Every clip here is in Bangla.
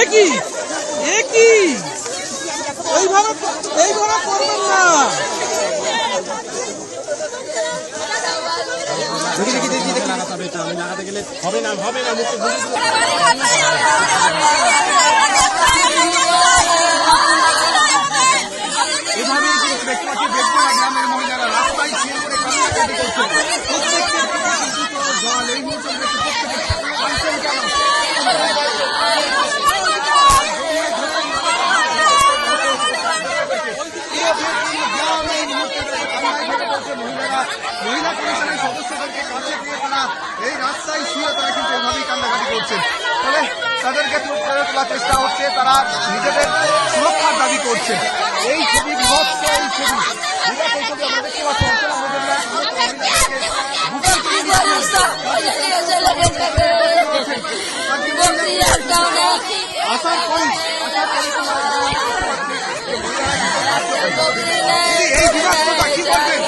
একই একই এইভাবে এইভাবে করবেন না। হবে গেলে হবে না হবে না মুখে এভাবেই কিন্তু দেখতে পাচ্ছি বেগমা গ্রামের মহিলারা রাস্তায় শুয়ে পড়ে কান্নাকাটি করছে প্রত্যেককে জল এই মুহূর্তে দেখতে প্রত্যেকে কাঁদছেন কেন মহিলা কমিশনের সদস্যদেরকে কাছে পেয়ে তারা এই রাস্তায় শুয়ে তারা কিন্তু এভাবেই কান্নাকাটি করছেন ফলে তাদেরকে তুলে তোলার চেষ্টা হচ্ছে, তারা নিজেদের সুরক্ষার দাবি করছে। এই ছবি বিভৎস, এই ছবি বিরাট এই ছবি আমরা দেখতে পাচ্ছি অর্চনা মজুমদার বুকের ছবি তার জীবন আসার পরই আসার পরই এই বিভৎসতা কি করবেন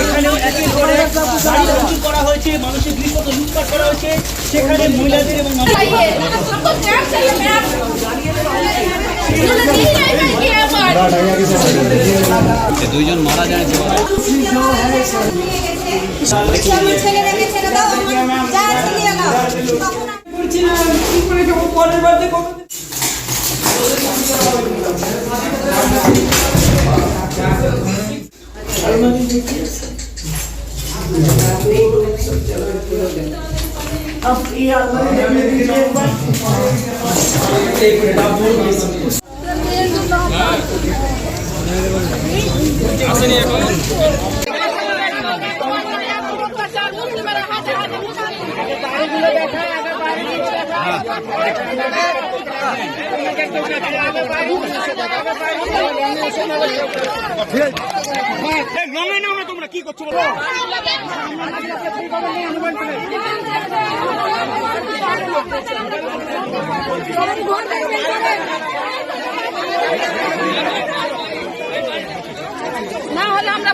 এখানেও একই করে গাড়ি ভাঙচুর করা হয়েছে মানুষের জিনিসপত্র লুটপাট করা হয়েছে সেখানে মহিলাদের এবং দুইজন মারা যায় যেভাবে আমার ছেলেটাকে ছেড়ে দাও আমার যা ছেলে দাও তখন আমি- রঙে নাও না তোমরা কি করছ বলো? না হলে আমরা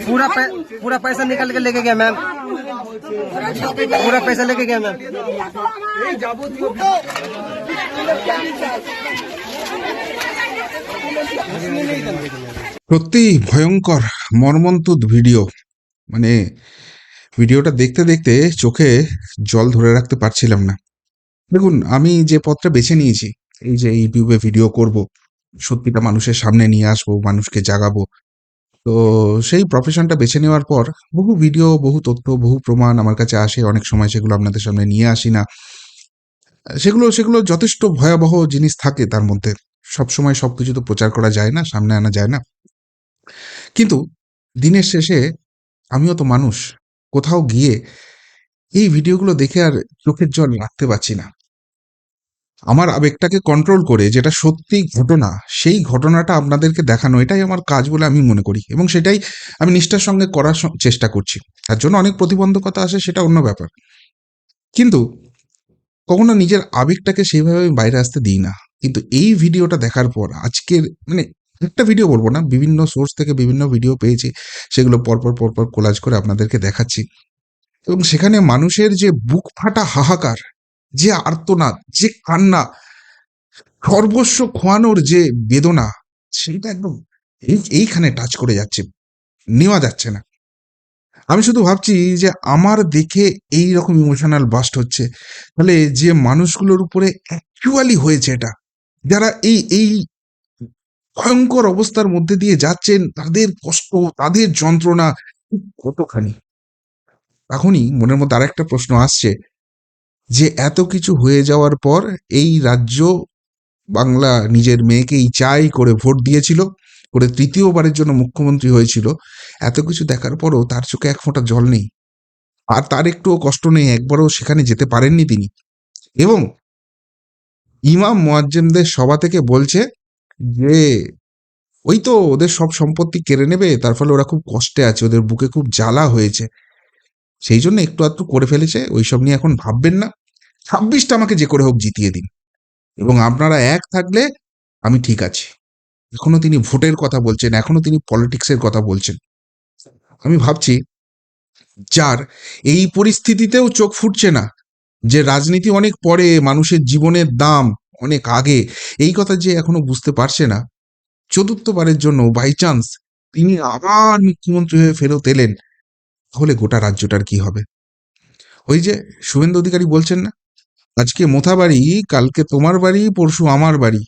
पूरा पै, पूरा पैसा निकल के लेके गया मैम पूरा पैसा लेके गया मैम সত্যি ভয়ঙ্কর মর্মন্তুদ ভিডিও মানে ভিডিওটা দেখতে দেখতে চোখে জল ধরে রাখতে পারছিলাম না দেখুন আমি যে পথটা বেছে নিয়েছি এই যে ইউটিউবে ভিডিও করব সত্যিটা মানুষের সামনে নিয়ে আসবো মানুষকে জাগাবো তো সেই প্রফেশনটা বেছে নেওয়ার পর বহু ভিডিও বহু তথ্য, বহু প্রমাণ আমার কাছে আসে। অনেক সময় সেগুলো আপনাদের সামনে নিয়ে আসি না। সেগুলো সেগুলো যথেষ্ট ভয়াবহ জিনিস থাকে তার মধ্যে। সবসময় সবকিছু তো প্রচার করা যায় না, সামনে আনা যায় না। কিন্তু দিনের শেষে আমিও তো মানুষ, কোথাও গিয়ে এই ভিডিওগুলো দেখে আর চোখের জল রাখতে পারছি না। আমার আবেগটাকে কন্ট্রোল করে যেটা সত্যি ঘটনা, সেই ঘটনাটা আপনাদেরকে দেখানো, এটাই আমার কাজ বলে আমি মনে করি। এবং সেটাই আমি নিষ্ঠার সঙ্গে করার চেষ্টা করছি। তার জন্য অনেক প্রতিবন্ধকতা আসে, সেটা অন্য ব্যাপার। কিন্তু কখনো নিজের আবেগটাকে সেইভাবে বাইরে আসতে দিই না। কিন্তু এই ভিডিওটা দেখার পর, আজকের মানে একটা ভিডিও বলব না, বিভিন্ন সোর্স থেকে বিভিন্ন ভিডিও পেয়েছি, সেগুলো পরপর পরপর কোলাজ করে আপনাদেরকে দেখাচ্ছি। এবং সেখানে মানুষের যে বুক ফাটা হাহাকার যে আর্তনাদ, যে কান্না, সর্বস্ব খোয়ানোর যে বেদনা সেইটা একদম এই, এইখানে টাচ করে যাচ্ছে, নেওয়া যাচ্ছে না। আমি শুধু ভাবছি যে আমার দেখে এই রকম ইমোশনাল বাস্ট হচ্ছে, তাহলে যে মানুষগুলোর উপরে অ্যাকচুয়ালি হয়েছে এটা, যারা এই এই ভয়ঙ্কর অবস্থার মধ্যে দিয়ে যাচ্ছেন, তাদের কষ্ট, তাদের যন্ত্রণা কতখানি? তখনই মনের মধ্যে আরেকটা প্রশ্ন আসছে যে এত কিছু হয়ে যাওয়ার পর এই রাজ্য বাংলা নিজের মেয়েকেই চাই করে ভোট দিয়েছিল, করে তৃতীয়বারের জন্য মুখ্যমন্ত্রী হয়েছিল, এত কিছু দেখার পরও তার চোখে এক ফোঁটা জল নেই। আর তার একটুও কষ্ট নেই, একবারও সেখানে যেতে পারেননি তিনি। এবং ইমাম মোয়াজ্জেমদের সভা থেকে বলছে যে, ওই তো ওদের সব সম্পত্তি কেড়ে নেবে, তার ফলে ওরা খুব কষ্টে আছে, ওদের বুকে খুব জ্বালা হয়েছে। সেই জন্য একটু আধটু করে ফেলেছে, ওইসব নিয়ে এখন ভাববেন না। ছাব্বিশটা আমাকে যে করে হোক জিতিয়ে দিন। এবং আপনারা এক থাকলে আমি ঠিক আছি। এখনও তিনি ভোটের কথা বলছেন, এখনও তিনি পলিটিক্সের কথা বলছেন। আমি ভাবছি, যার এই পরিস্থিতিতেও চোখ ফুটছে না, যে রাজনীতি অনেক পরে, মানুষের জীবনের দাম অনেক আগে, এই কথা যে এখনও বুঝতে পারছে না। চতুর্থবারের জন্য বাই চান্স তিনি আবার মুখ্যমন্ত্রী হয়ে ফেরত এলেন। তাহলে গোটা রাজ্যটার কি হবে? ওই যে শুভেন্দু অধিকারী বলছেন না? আজকে মোথা বাড়ি, কালকে তোমার বাড়ি, পরশু আমার বাড়ি।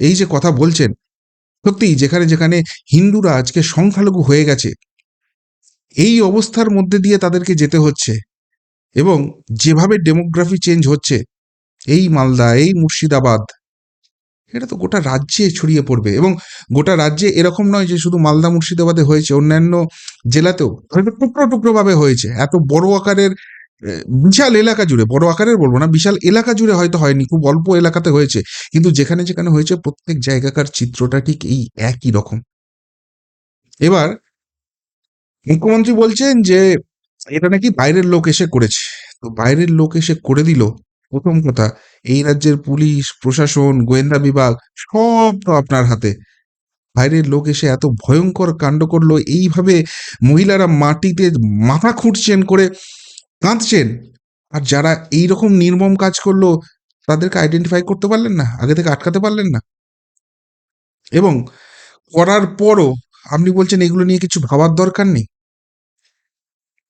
এই যে কথা বলছেন সত্যি যেখানে যেখানে হিন্দুরা আজকে সংখ্যালঘু হয়ে গেছে, এই অবস্থার মধ্যে দিয়ে তাদেরকে যেতে হচ্ছে। এবং যেভাবে ডেমোগ্রাফি চেঞ্জ হচ্ছে, এই মালদা, এই মুর্শিদাবাদ এটা তো গোটা রাজ্যে ছড়িয়ে পড়বে এবং গোটা রাজ্যে এরকম নয় যে শুধু মালদা, মুর্শিদাবাদে হয়েছে, অন্যান্য জেলাতেও হয়তো টুকরো টুকরো ভাবে হয়েছে। এত বড় আকারের বিশাল এলাকা জুড়ে, বড় আকারের বলব না, বিশাল এলাকা জুড়ে হয়তো হয়নি, খুব অল্প এলাকাতে হয়েছে। কিন্তু যেখানে যেখানে হয়েছে প্রত্যেক জায়গাকার চিত্রটা ঠিক এই একই রকম। এবার মুখ্যমন্ত্রী বলছেন যে, এটা নাকি বাইরের লোক এসে করেছে। তো বাইরের লোক এসে করে দিল প্রথম কথা, এই রাজ্যের পুলিশ, প্রশাসন, গোয়েন্দা বিভাগ সব তো আপনার হাতে। বাইরের লোক এসে এত ভয়ঙ্কর কাণ্ড করল, এইভাবে মহিলারা মাটিতে মাথা খুঁটছেন করে কাঁদছেন। আর যারা এই রকম নির্মম কাজ করল, তাদেরকে আইডেন্টিফাই করতে পারলেন না, আগে থেকে আটকাতে পারলেন না। এবং করার পরও আপনি বলছেন এগুলো নিয়ে কিছু ভাবার দরকার নেই?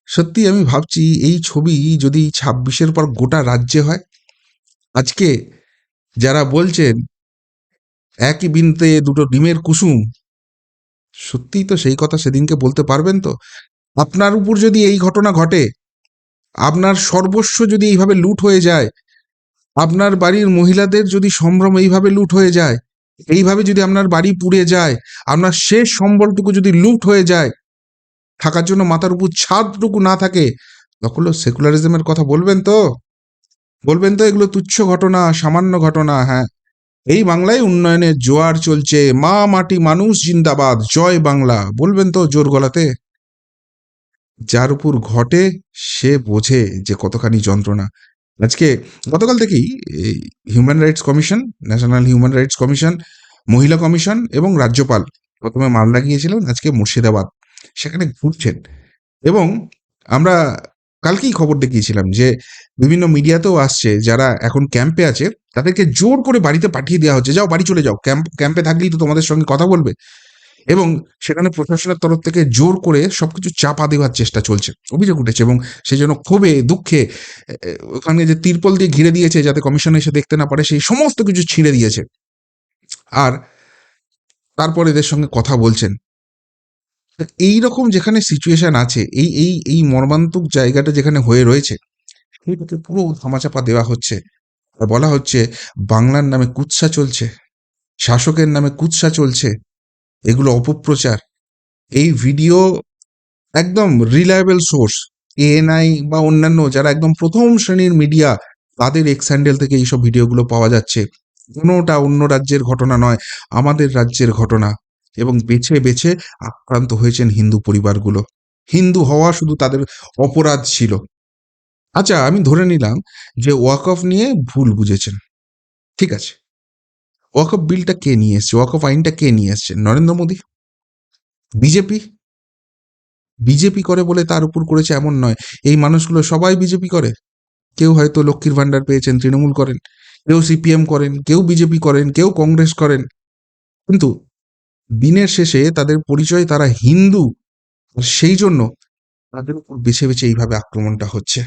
সত্যি আমি ভাবছি এই ছবি যদি ছাব্বিশের পর গোটা রাজ্যে হয় আজকে যারা বলছেন, একই বিনতে দুটো ডিমের কুসুম, সত্যিই তো সেই কথা সেদিনকে বলতে পারবেন তো? আপনার উপর যদি এই ঘটনা ঘটে, আপনার সর্বস্ব যদি এইভাবে লুট হয়ে যায়, আপনার বাড়ির মহিলাদের যদি সম্ভ্রম এইভাবে লুট হয়ে যায়, এইভাবে যদি আপনার বাড়ি পুড়ে যায়, আপনার শেষ সম্বলটুকু যদি লুট হয়ে যায়, থাকার জন্য মাথার উপর ছাদটুকু না থাকে, তখন সেকুলারিজমের কথা বলবেন তো? বলবেন তো এগুলো তুচ্ছ ঘটনা, সামান্য ঘটনা হ্যাঁ। এই বাংলায় উন্নয়নের জোয়ার চলছে, মা মাটি মানুষ জিন্দাবাদ, জয় বাংলা, বলবেন তো জোর গলাতে। যার উপর ঘটে, সে বোঝে যে কতখানি যন্ত্রণা। আজকে গতকাল থেকেই human rights commission national human rights commission মহিলা কমিশন এবং রাজ্যপাল প্রথমে মালদা গিয়েছিলেন আজকে মুর্শিদাবাদ, সেখানে ঘুরছেন। এবং আমরা কালকেই খবর দেখিয়েছিলাম যে বিভিন্ন মিডিয়াতেও আসছে যারা এখন ক্যাম্পে আছে, তাদেরকে জোর করে বাড়িতে পাঠিয়ে দেওয়া হচ্ছে, যাও বাড়ি চলে যাও ক্যাম্প ক্যাম্পে থাকলেই তো তোমাদের সঙ্গে কথা বলবে। এবং সেখানে প্রশাসনের তরফ থেকে জোর করে সবকিছু চাপা দেওয়ার চেষ্টা চলছে, অভিযোগ উঠেছে এবং সেই জন্য ক্ষোভে, দুঃখে ওখানে যে তিরপল দিয়ে ঘিরে দিয়েছে যাতে কমিশন এসে দেখতে না পারে, সেই সমস্ত কিছু ছিঁড়ে দিয়েছে। আর তারপর এদের সঙ্গে কথা বলছেন। এই রকম যেখানে সিচুয়েশন আছে, এই এই এই মর্মান্তিক জায়গাটা যেখানে হয়ে রয়েছে সেইটাকে পুরো ধামাচাপা দেওয়া হচ্ছে। আর বলা হচ্ছে, বাংলার নামে কুৎসা চলছে, শাসকের নামে কুৎসা চলছে, এগুলো অপপ্রচার। এই ভিডিও একদম রিলায়েবল সোর্স এএনআই বা অন্যান্য যারা একদম প্রথম শ্রেণির মিডিয়া তাদের এক্স হ্যান্ডেল থেকে এইসব ভিডিওগুলো পাওয়া যাচ্ছে। কোনোটা অন্য রাজ্যের ঘটনা নয়, আমাদের রাজ্যের ঘটনা। এবং বেছে বেছে আক্রান্ত হয়েছেন হিন্দু পরিবারগুলো। হিন্দু হওয়া শুধু তাদের অপরাধ ছিল। আচ্ছা আমি ধরে নিলাম যে ওয়াকফ নিয়ে ভুল বুঝেছেন। ঠিক আছে। ওয়াকফ বিলটা কে নিয়ে এসছে? ওয়াকফ আইনটা কে নিয়ে এসছে? নরেন্দ্র মোদী? বিজেপি? বিজেপি করে বলে তার উপর করেছে এমন নয়। এই মানুষগুলো সবাই বিজেপি করে। কেউ হয়তো লক্ষ্মীর ভান্ডার পেয়েছেন, তৃণমূল করেন। কেউ সিপিএম করেন, কেউ বিজেপি করেন, কেউ কংগ্রেস করেন। কিন্তু দিনের শেষে তাদের পরিচয় তারা হিন্দু। সেই জন্য তাদের উপর বেছে বেছে এইভাবে আক্রমণটা হচ্ছে।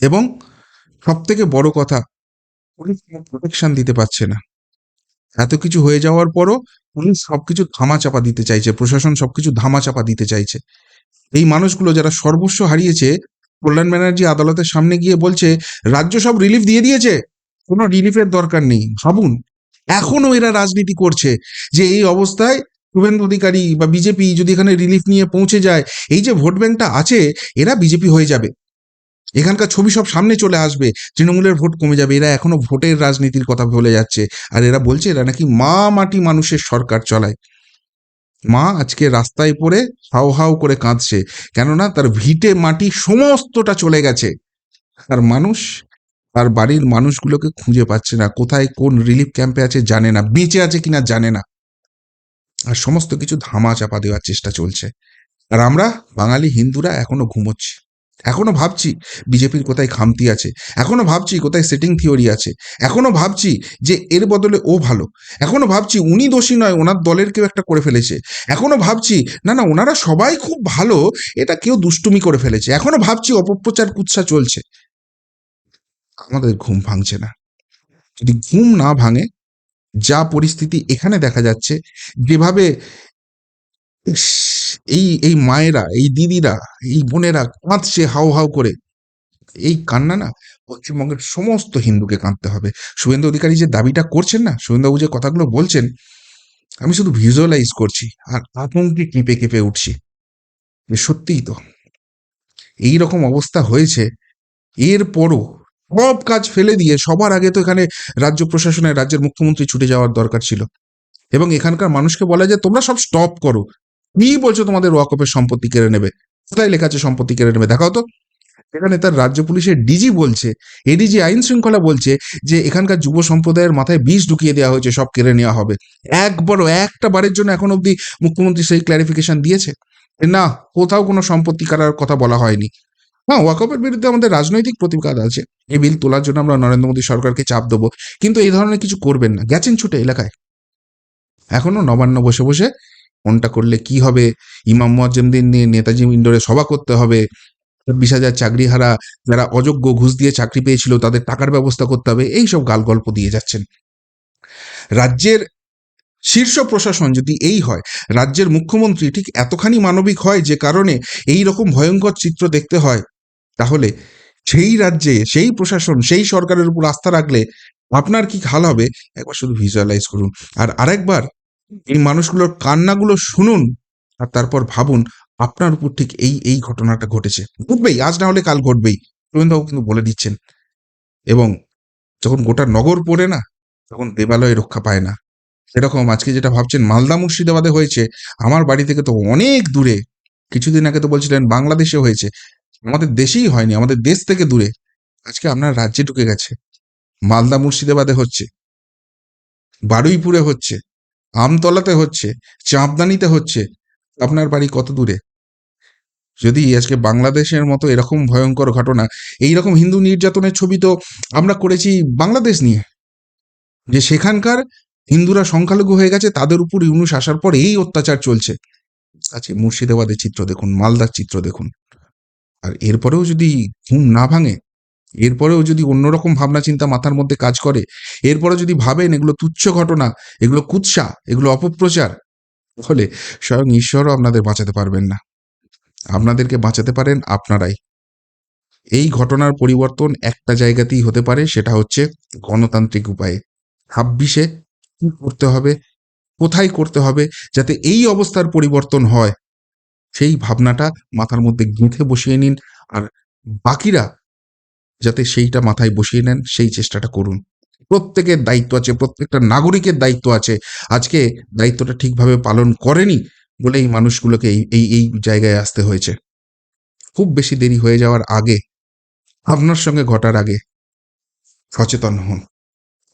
এবং সব থেকে বড় কথা, পুলিশ প্রোটেকশন দিতে পারছে না। এত কিছু হয়ে যাওয়ার পরও পুলিশ সবকিছু ধামাচাপা দিতে চাইছে, প্রশাসন সবকিছু ধামাচাপা দিতে চাইছে। এই মানুষগুলো যারা সর্বস্ব হারিয়েছে, কল্যাণ ব্যানার্জি আদালতের সামনে গিয়ে বলছে, রাজ্য সব রিলিফ দিয়ে দিয়েছে। কোনো রিলিফের দরকার নেই। ভাবুন এখনও এরা রাজনীতি করছে যে এই অবস্থায় শুভেন্দু অধিকারী বা বিজেপি যদি এখানে রিলিফ নিয়ে পৌঁছে যায়, এই যে ভোট ব্যাংকটা আছে, এরা বিজেপি হয়ে যাবে। এখানকার ছবি সব সামনে চলে আসবে, তৃণমূলের ভোট কমে যাবে, এরা এখনও ভোটের রাজনীতির কথা বলে যাচ্ছে। আর এরা বলছে এরা নাকি মা মাটি মানুষের সরকার চলায়। মা আজকে রাস্তায় পড়ে হাউ হাউ করে কাঁদছে, কেননা তার ভিটে মাটি সমস্তটা চলে গেছে। আর মানুষ তার বাড়ির মানুষগুলোকে খুঁজে পাচ্ছে না। কোথায় কোন রিলিফ ক্যাম্পে আছে জানে না বেঁচে আছে কিনা জানে না। আর সমস্ত কিছু ধামা চাপা দেওয়ার চেষ্টা চলছে। আর আমরা বাঙালি হিন্দুরা এখনও ঘুমোচ্ছি। এখনও ভাবছি বিজেপির কোথায় খামতি আছে। এখনও ভাবছি কোথায় সেটিং থিওরি আছে। এখনও ভাবছি যে এর বদলে ও ভালো। এখনও ভাবছি উনি দোষী নয়, ওনার দলের কেউ একটা করে ফেলেছে। এখনও ভাবছি, না না, ওনারা সবাই খুব ভালো, এটা কেউ দুষ্টুমি করে ফেলেছে। এখনও ভাবছি অপপ্রচার কুৎসা চলছে। আমাদের ঘুম ভাঙছে না। যদি ঘুম না ভাঙে, যা পরিস্থিতি এখানে দেখা যাচ্ছে, যেভাবে এই এই মায়েরা, এই দিদিরা, এই বোনেরা কাঁদছে হাউ হাউ করে, এই কান্না না পশ্চিমবঙ্গের সমস্ত হিন্দুকে কাঁদতে হবে। শুভেন্দু অধিকারী যে দাবিটা করছেন না শুভেন্দুবাবু যে কথাগুলো বলছেন, আমি শুধু ভিজুয়ালাইজ করছি আর আতঙ্কে কেঁপে কেঁপে উঠছি। সত্যিই তো এই রকম অবস্থা হয়েছে, এরপরও সব কাজ ফেলে দিয়ে সবার আগে তো এখানে রাজ্য প্রশাসনের, রাজ্যের মুখ্যমন্ত্রী ছুটে যাওয়ার দরকার ছিল। এবং এখানকার মানুষকে বলা যে তোমরা সব স্টপ করো। কি বলছো তোমাদের ওয়াকফের সম্পত্তি কেড়ে নেবে? কোথায় লেখা আছে সম্পত্তি কেড়ে নেবে? দেখাও তো। এখানে তার রাজ্য পুলিশের ডিজি বলছে এডিজি আইন শৃঙ্খলা বলছে যে, এখানকার যুব সম্প্রদায়ের মাথায় বিষ ঢুকিয়ে দেওয়া হয়েছে, সব কেড়ে নেওয়া হবে। একবারও, একটা বারের জন্য এখন অবধি মুখ্যমন্ত্রী সেই ক্ল্যারিফিকেশন দিয়েছে। না, কোথাও কোনো সম্পত্তি কারার কথা বলা হয়নি। হ্যাঁ ওয়াকআপের বিরুদ্ধে আমাদের রাজনৈতিক প্রতিবাদ আছে। এই বিল তোলার জন্য আমরা নরেন্দ্র মোদী সরকারকে চাপ দেবো। কিন্তু এই ধরনের কিছু করবেন না। গেছেন ছুটে এলাকায়। এখনও নবান্ন বসে বসে কোনটা করলে কি হবে? ইমাম মুয়াজ্জেমদিন নিয়ে নেতাজি ইন্ডোরে সভা করতে হবে। চব্বিশ হাজার চাকরিহারা যারা অযোগ্য ঘুষ দিয়ে চাকরি পেয়েছিল, তাদের টাকার ব্যবস্থা করতে হবে। এই সব গাল গল্প দিয়ে যাচ্ছেন। রাজ্যের শীর্ষ প্রশাসন যদি এই হয়, রাজ্যের মুখ্যমন্ত্রী ঠিক এতখানি মানবিক হয় যে কারণে এই রকম ভয়ঙ্কর চিত্র দেখতে হয়, তাহলে সেই রাজ্যে, সেই প্রশাসন, সেই সরকারের উপর আস্থা রাখলে আপনার কি হাল হবে? একবার শুধু ভিজুয়ালাইজ করুন। আর আরেকবার এই মানুষগুলোর কান্নাগুলো শুনুন আর তারপর ভাবুন, আপনার উপর ঠিক এই এই ঘটনাটা ঘটেছে। ঘটবেই, আজ না হলে কাল ঘটবেই। রবীন্দ্রবাবু কিন্তু বলে দিচ্ছেন। এবং যখন গোটা নগর পড়ে না, তখন দেবালয় রক্ষা পায় না। সেরকম আজকে যেটা ভাবছেন, মালদা মুর্শিদাবাদে হয়েছে, আমার বাড়ি থেকে তো অনেক দূরে। কিছুদিন আগে তো বলছিলেন বাংলাদেশে হয়েছে। আমাদের দেশেই হয়নি, আমাদের দেশ থেকে দূরে। আজকে আপনার রাজ্যে ঢুকে গেছে। মালদা মুর্শিদাবাদে হচ্ছে। বারুইপুরে হচ্ছে। আমতলাতে হচ্ছে। চাঁদদানিতে হচ্ছে। আপনার বাড়ি কত দূরে? যদি আজকে বাংলাদেশের মতো এরকম ভয়ঙ্কর ঘটনা এই রকম হিন্দু নির্যাতনের ছবি তো আমরা করেছি বাংলাদেশ নিয়ে। যে সেখানকার হিন্দুরা সংখ্যালঘু হয়ে গেছে, তাদের উপর ইউনুস আসার পর এই অত্যাচার চলছে। আছে মুর্শিদাবাদের চিত্র দেখুন, মালদার চিত্র দেখুন। আর এরপরেও যদি ঘুম না ভাঙে, এরপরেও যদি অন্যরকম ভাবনা চিন্তা মাথার মধ্যে কাজ করে এরপরে যদি ভাবেন এগুলো তুচ্ছ ঘটনা, এগুলো কুৎসা, এগুলো অপপ্রচার ফলে স্বয়ং ঈশ্বরও আপনাদের বাঁচাতে পারবেন না। আপনাদেরকে বাঁচাতে পারেন আপনারাই। এই ঘটনার পরিবর্তন একটা জায়গাতেই হতে পারে, সেটা হচ্ছে গণতান্ত্রিক উপায়ে। ছাব্বিশে কি করতে হবে? কোথায় করতে হবে? যাতে এই অবস্থার পরিবর্তন হয়। সেই ভাবনাটা মাথার মধ্যে গেঁথে বসিয়ে নিন আর বাকিরা যাতে সেইটা মাথায় বসিয়ে নেন, সেই চেষ্টাটা করুন। প্রত্যেকের দায়িত্ব আছে, প্রত্যেকটা নাগরিকের দায়িত্ব আছে। আজকে দায়িত্বটা ঠিকভাবে পালন করেনি বলে এই মানুষগুলোকে এই এই জায়গায় আসতে হয়েছে। খুব বেশি দেরি হয়ে যাওয়ার আগে, আপনার সঙ্গে ঘটার আগে সচেতন হন।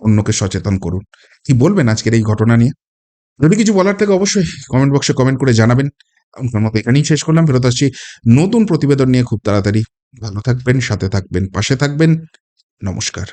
অন্যকে সচেতন করুন। কি বলবেন আজকের এই ঘটনা নিয়ে? যদি কিছু বলার থেকে অবশ্যই কমেন্ট বক্সে কমেন্ট করে জানাবেন। আপনার মতো এখানেই শেষ করলাম। ফেরত আসছি নতুন প্রতিবেদন নিয়ে খুব তাড়াতাড়ি। ভালো থাকবেন, সাথে থাকবেন, পাশে থাকবেন। নমস্কার।